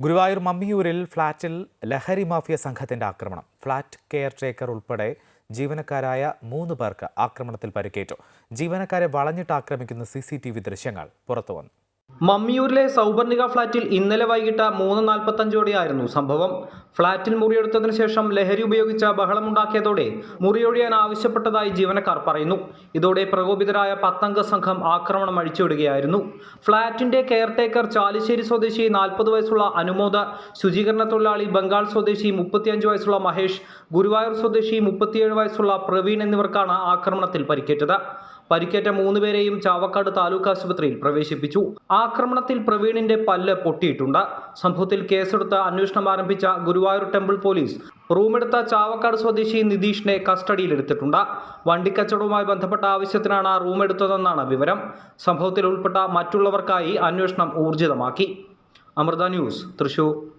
ഗുരുവായൂർ മമ്മിയൂരിൽ ഫ്ളാറ്റിൽ ലഹരി മാഫിയ സംഘത്തിന്റെ ആക്രമണം. ഫ്ളാറ്റ് കെയർ ടേക്കർ ഉൾപ്പെടെ ജീവനക്കാരായ മൂന്ന് പേർക്ക് ആക്രമണത്തിൽ പരിക്കേറ്റു. ജീവനക്കാരെ വളഞ്ഞിട്ട് ആക്രമിക്കുന്ന സി ദൃശ്യങ്ങൾ പുറത്തുവന്നു. മമ്മിയൂരിലെ സൗപർണിക ഫ്ളാറ്റിൽ ഇന്നലെ വൈകിട്ട് മൂന്ന് നാൽപ്പത്തഞ്ചോടെയായിരുന്നു സംഭവം. ഫ്ളാറ്റിൽ മുറിയെടുത്തതിനു ശേഷം ലഹരി ഉപയോഗിച്ച ബഹളമുണ്ടാക്കിയതോടെ മുറിയൊഴിയാൻ ആവശ്യപ്പെട്ടതായി ജീവനക്കാർ പറയുന്നു. ഇതോടെ പ്രകോപിതരായ പത്തംഗ സംഘം ആക്രമണം അഴിച്ചുവിടുകയായിരുന്നു. ഫ്ളാറ്റിന്റെ കെയർടേക്കർ ചാലിശ്ശേരി സ്വദേശി നാൽപ്പത് വയസ്സുള്ള അനുമോദ ശുചീകരണ തൊഴിലാളി ബംഗാൾ സ്വദേശി മുപ്പത്തിയഞ്ച് വയസ്സുള്ള മഹേഷ് ഗുരുവായൂർ സ്വദേശി മുപ്പത്തിയേഴ് വയസ്സുള്ള പ്രവീൺ എന്നിവർക്കാണ് ആക്രമണത്തിൽ പരിക്കേറ്റത്. പരിക്കേറ്റ മൂന്നുപേരെയും ചാവക്കാട് താലൂക്ക് ആശുപത്രിയിൽ പ്രവേശിപ്പിച്ചു. ആക്രമണത്തിൽ പ്രവീണിന്റെ പല്ല് പൊട്ടിയിട്ടുണ്ട്. സംഭവത്തിൽ കേസെടുത്ത് അന്വേഷണം ആരംഭിച്ച ഗുരുവായൂർ ടെമ്പിൾ പോലീസ് റൂമെടുത്ത ചാവക്കാട് സ്വദേശി നിതീഷിനെ കസ്റ്റഡിയിലെടുത്തിട്ടുണ്ട്. വണ്ടിക്കച്ചവടവുമായി ബന്ധപ്പെട്ട ആവശ്യത്തിനാണ് റൂമെടുത്തതെന്നാണ് വിവരം. സംഭവത്തിൽ ഉൾപ്പെട്ട മറ്റുള്ളവർക്കായി അന്വേഷണം ഊർജിതമാക്കി. അമൃത ന്യൂസ് തൃശൂർ.